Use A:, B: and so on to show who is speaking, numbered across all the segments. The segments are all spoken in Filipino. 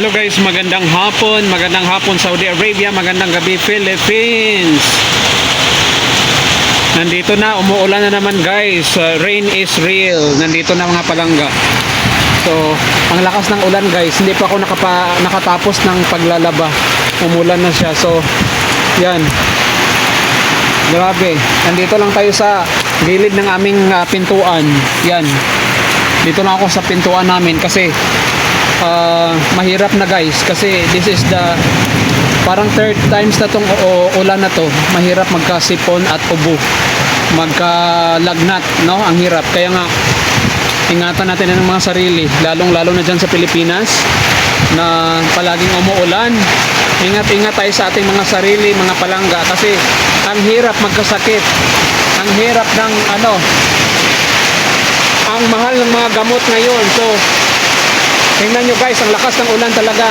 A: Hello guys, magandang hapon, magandang hapon Saudi Arabia, magandang gabi Philippines. Nandito na, umuulan na naman guys. Uh, rain is real. Nandito na mga palangga. So, ang lakas ng ulan guys. Hindi pa ako nakapa, nakatapos ng paglalaba. Umulan na siya. So, yan. Grabe. Nandito lang tayo sa gilid ng aming uh, pintuan. Yan. Dito na ako sa pintuan namin kasi uh, mahirap na guys kasi this is the parang third times na tong ulan na to. Mahirap magkasipon at ubo. Magkalagnat no? Ang hirap. Kaya nga ingatan natin ang mga sarili lalong lalo na dyan sa Pilipinas na palaging umuulan. Ingat-ingat tayo sa ating mga sarili mga palangga kasi ang hirap magkasakit. Ang hirap ng ano ang mahal ng mga gamot ngayon. So tingnan nyo guys ang lakas ng ulan talaga.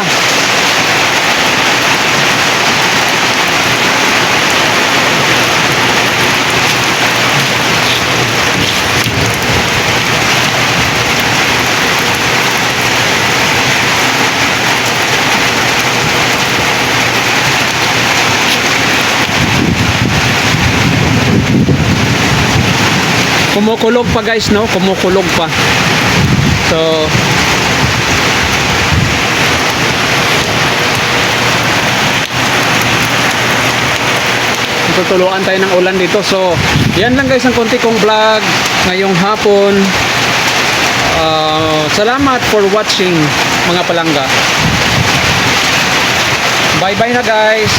A: Kumukulog pa guys no? Kumukulog pa. So tutuluan tayo ng ulan dito. So yan lang guys ang konti kong vlog ngayong hapon. Ah, salamat for watching mga palangga. Bye bye na guys